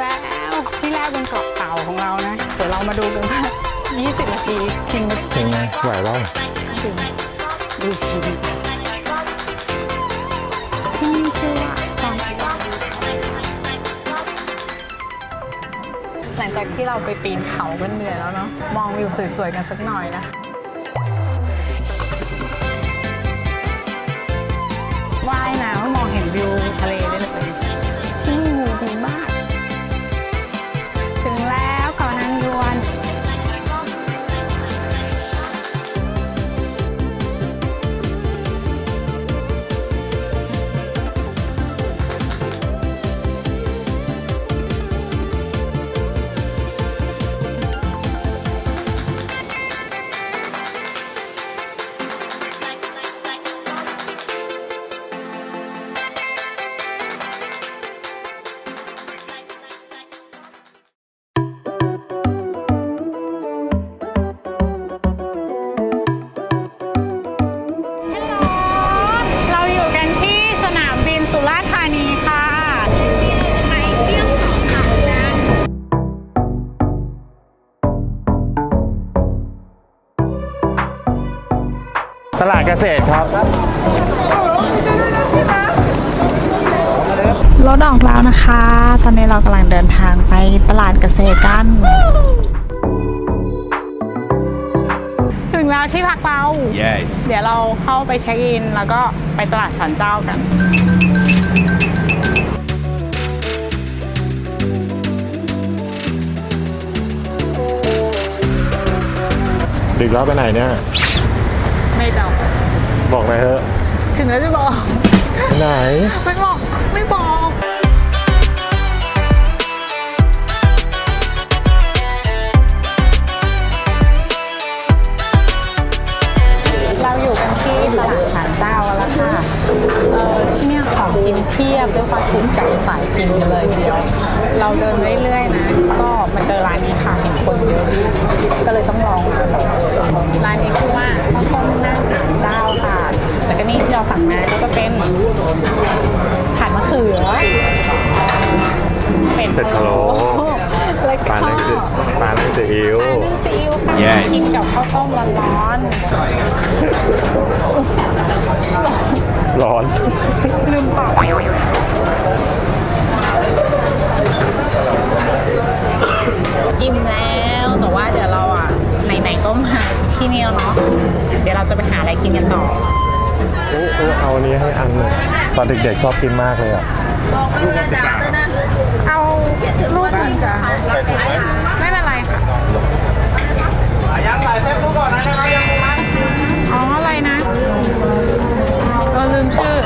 แล้วที่แรกบนเกาะเต่าของเรานะ เดี๋ยวเรามาดูกันว่า 20 นาทีจริงไหมจริงไหมไหวบ้างจริงดูทีวีที่นี่ชื่อว่าจอมพลังหลังจากที่เราไปปีนเขากันเหนื่อยแล้วเนาะมองวิวสวยๆกันสักหน่อยนะ ษตรครับ รถออกแล้วนะคะ ตอนนี้เรากำลังเดินทางไปตลาดเกษตรกัน ถึงแล้วที่พักเรา Yes. เดี๋ยวเราเข้าไปเช็คอิน แล้วก็ไปตลาดสันเจ้ากันดึกแล้วไปไหนเนี่ย ไม่เดา บอกหน่อยเถอะ ถึงแล้วจะบอกไปไหน ไม่บอก ไม่บอก เราอยู่กันที่ตลาดสารเจ้าแล้วค่ะ เออที่เนี่ยของกินเพียบด้วยความถูกใจสายกินกันเลยทีเดียว เราเดินเรื่อยๆนะ ก็มาเจอร้านนี้ค่ะเห็นคนเยอะ ก็เลยต้องลองมาร้านนี้ชื่อว่าข้าวต้มหน้าสารเจ้าค่ะ แล้วก็นี่ที่เราสั่งมาก็จะเป็นผัดมะเขือ เป็ดเป็ดพะโล้แล้วก็ปลานึ่งซีปลานึ่งซีอิ๊วปลานึ่งซีอิ๊วค่ะ Yes กินกับข้าวต้มร้อนร้อนๆลืมเปล่าอิ่มแล้วแต่ว่าเดี๋ยวเราอะไหนๆก็มาที่นี่แล้วเนาะเดี๋ยวเราจะไปหาอะไรกินกันต่อ อู้อู้เอาอันนี้ให้อันหนึ่งตอนเด็กๆชอบกินมากเลยอะเอาลูกนึ่งจ้ะไม่เป็นไรค่ะอ๋ออะไรนะเราลืมชื่อ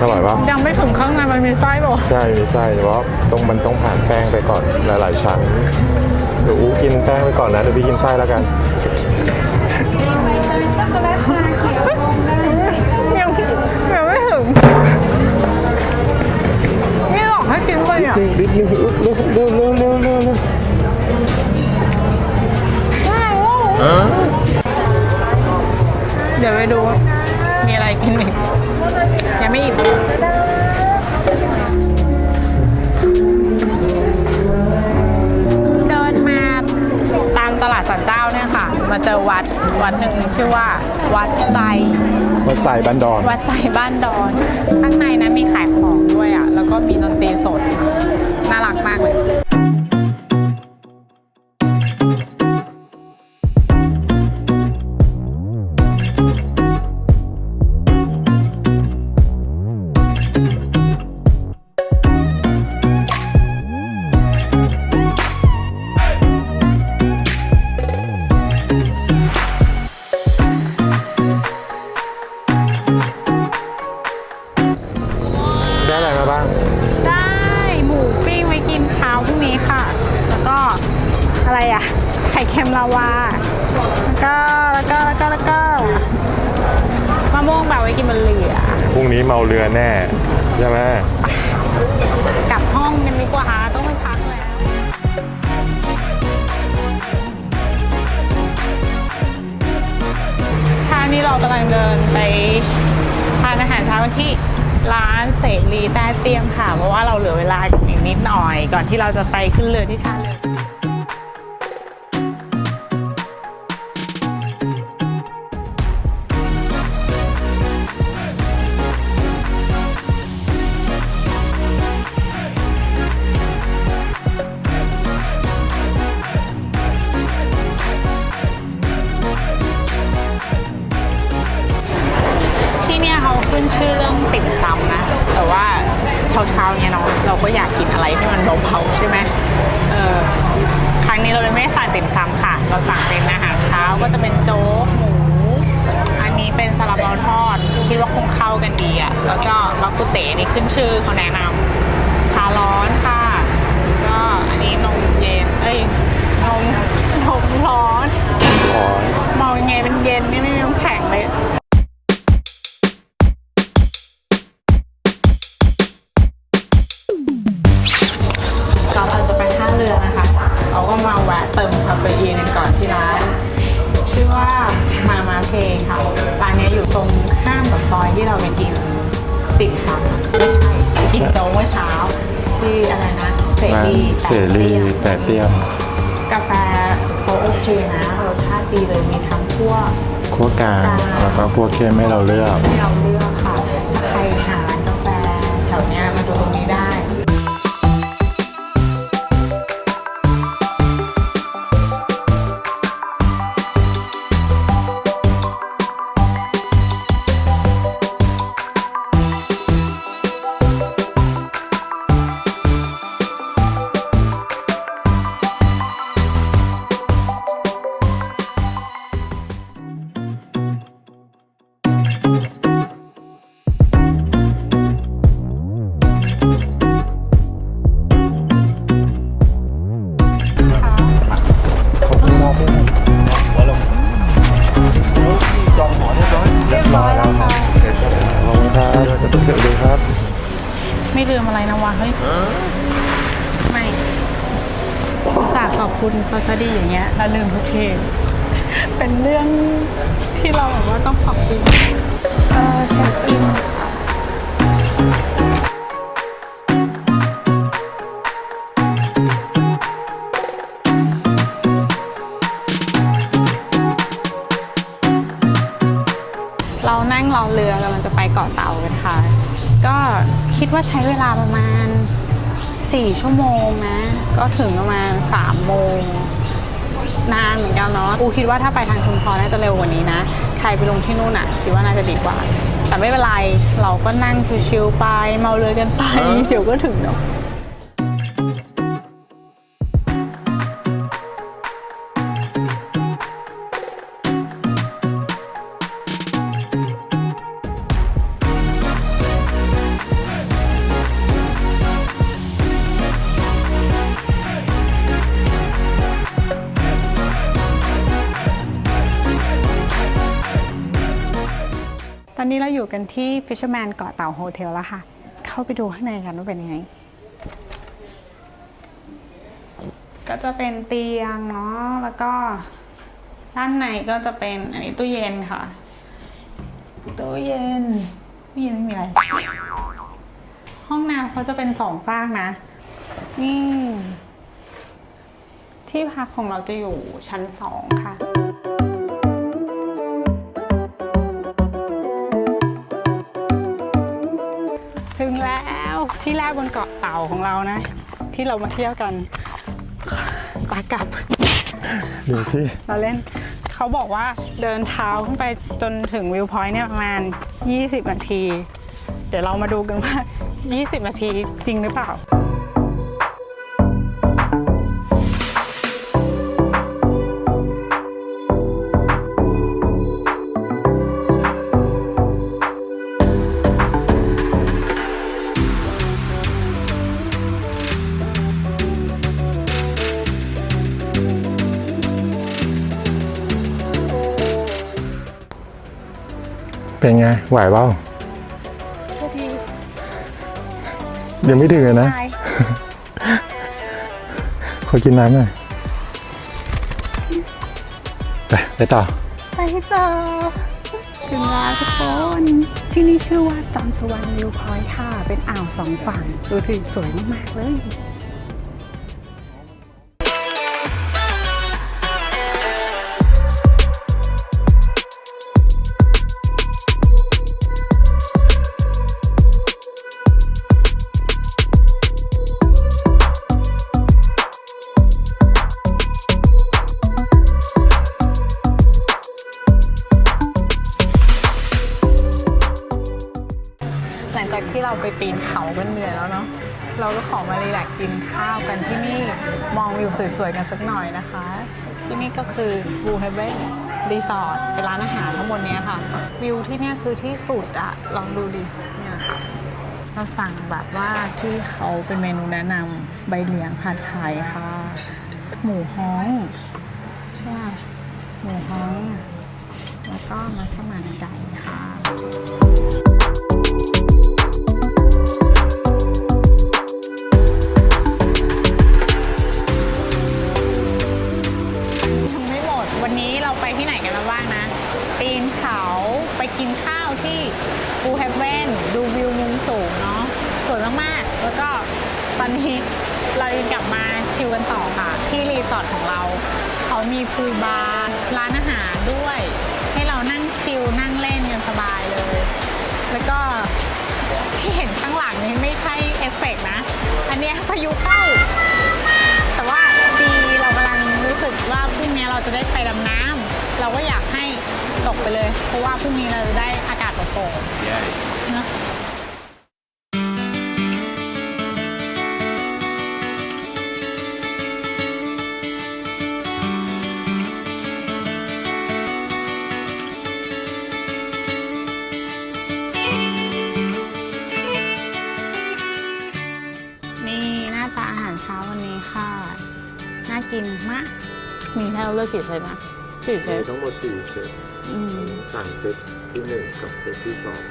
อร่อยปะยังไม่ถึงข้างในมันมีไส้ป่ะใช่มีไส้แต่ว่าต้องมันต้องผ่านแป้งไปก่อนหลายๆชั้นเดี๋ยวอู้กินแป้งไปก่อนนะเดี๋ยวพี่กินไส้แล้วกันาใส่บันดอน วัดไซบ้านดอน ข้างในนะมีขายของด้วยอะ แล้วก็มีดนตรีสด น่ารักมากเลย อะไรอะ ไข่เค็มลาวา แล้วก็แล้วก็แล้วก็แล้วก็มะม่วงแบบไว้กินบนเรือ พรุ่งนี้เมาเรือแน่ใช่ไหมกลับห้องกันดีกว่าต้องไปพักแล้วเช้านี้เรากำลังเดินไปทานอาหารเช้ากันที่ร้านเสรีแต้เตียมค่ะ เพราะว่าเราเหลือเวลาอีกนิดหน่อย ก่อนที่เราจะไปขึ้นเรือที่ท่า ก็บักกุเตนี่ขึ้นชื่อเขาแนะนำชาร้อนค่ะ ก็อันนี้นมเย็น เอ้ยนมนมร้อนอ๋อมองยังไงเป็นเย็นนี่ไม่มีน้ำแข็งเลยานรีเสรีแต่เตรียม กาแฟเขาโอเคนะรสชาติดีเลยมีทั้งพวกคั่วกลางแล้วก็คั่วเข้มให้เราเลือกที่เราเลือกค่ะถ้าใครหาร้านกาแฟแถวเนี้ยมาดูตรงนี้ได้ ถึงประมาณ3โมงนานเหมือนกันเนาะกูคิดว่าถ้าไปทางชุมพรน่าจะเร็วกว่านี้นะ ใครไปลงที่นู่นอะ คิดว่าน่าจะดีกว่า แต่ไม่เป็นไร เราก็นั่งชิวๆไป เมาเรือกันไป เดี๋ยวก็ถึงเนาะ กันที่ Fisherman เกาะเต่าโฮเทลแล้วค่ะ เข้าไปดูข้างในกันว่าเป็นยังไง ก็จะเป็นเตียงเนาะ แล้วก็ด้านในก็จะเป็นอันนี้ตู้เย็นค่ะ ตู้เย็นตู้เย็นไม่มีอะไร ห้องน้ำเขาจะเป็นสองฟากนะ นี่ ที่พักของเราจะอยู่ชั้นสองค่ะ ที่แรกบนเกาะเต่าของเรานะ ที่เรามาเที่ยวกันปากลับ ดูสิ เราเล่นเขาบอกว่าเดินเท้าขึ้นไปจนถึงวิวพอยต์เนี่ยประมาณ 20 นาที เดี๋ยวเรามาดูกันว่า 20 นาทีจริงหรือเปล่า เป็นไง ไหวเปล่ายังไม่ถึงเลยนะใช่ขอกินน้ำหน่อยไปไปต่อ ไปต่อถึงแล้วทุกคนที่นี่ชื่อว่าจอมสวรรค์วิวพอยต์ค่ะ เป็นอ่าวสองฝั่ง ดูสิ สวยมาก ๆ เลย เราไปปีนเขากันเหนื่อยแล้วเนาะเราก็ขอมารีแลกกินข้าวกันที่นี่มองวิวสวยๆกันสักหน่อยนะคะ ที่นี่ก็คือ Blue Heaven Resort เป็นร้านอาหารทั้งหมดเนี้ยค่ะ วิวที่เนี่ยคือที่สุดอะลองดูดิเนี่ยเราสั่งแบบว่าที่เขาเป็นเมนูแนะนำใบเหลียงผัดไข่ค่ะ หมูฮ้องใช่หมูฮ้อง แล้วก็มัสมั่นไก่ค่ะี้ยพายุเข้า แต่ว่าดีเรากำลังรู้สึกว่าพรุ่งนี้เราจะได้ไปดำน้ำเราก็อยากให้ตกไปเลย เพราะว่าพรุ่งนี้เราจะได้อากาศโปร่งๆ มาก มีให้เราเลือกกี่เซตนะสี่เซมีตทั้งหมดสี่เซตอืม สั่งเซตที่หนึ่งกับเซตที่สอง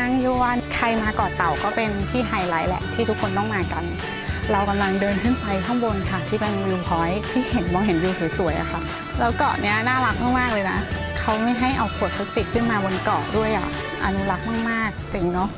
นางยวนใครมาเกาะเต่าก็เป็นที่ไฮไลท์แหละที่ทุกคนต้องมากัน เรากำลังเดินขึ้นไปข้างบนค่ะ ที่เป็นวิวพอยท์ที่เห็นมองเห็นวิวสวยๆอะค่ะ แล้วเกาะเนี้ยน่ารักมากๆเลยนะ เขาไม่ให้เอาขวดพลาสติกขึ้นมาบนเกาะด้วยอะอนุรักษ์มากๆจริงเนาะ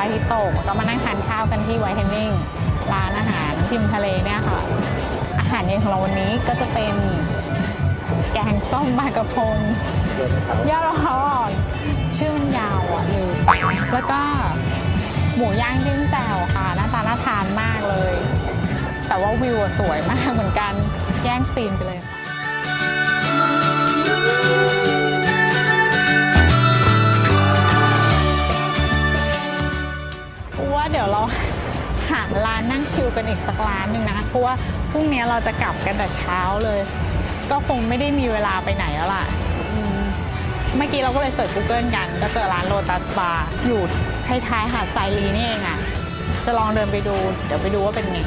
าทิตย์ตกแล้วก็มานั่งทานข้าวกันที่ไวท์เทนนิ่งร้านอาหารชิมทะเลเนี่ยค่ะ อาหารเย็นของเราวันนี้ก็จะเป็นแกงส้มปลากระพงยอดร้อนชื่อมันยาวอะลืมแล้วก็หมูย่างจิ้มแจ่วค่ะหน้าตาน่าทานมากเลย แต่ว่าวิวสวยมากเหมือนกันแย่งซีนไปเลยว่า ร้านนั่งชิลกันอีกสักร้านหนึ่งนะเพราะว่าพรุ่งนี้เราจะกลับกันแต่เช้าเลย ก็คงไม่ได้มีเวลาไปไหนแล้วล่ะอืมเมื่อกี้เราก็เลยเสิร์ช Google กัน ก็เจอร้านโ o ตัสบาร์อยู่ท้ายๆหาดทรายลีนี่เองอะจะลองเดินไปดู เดี๋ยวไปดูว่าเป็นไง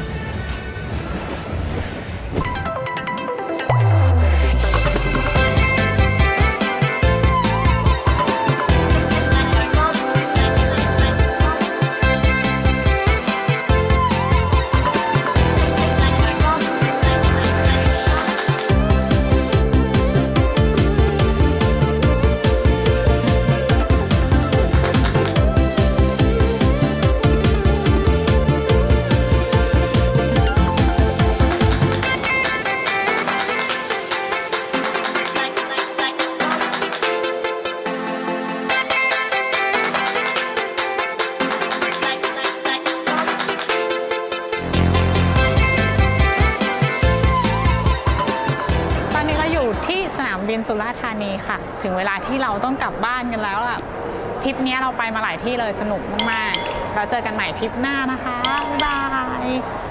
ถึงเวลาที่เราต้องกลับบ้านกันแล้วล่ะทริปนี้เราไปมาหลายที่เลยสนุกมากๆ เราเจอกันใหม่ทริปหน้านะคะ บ๊ายบาย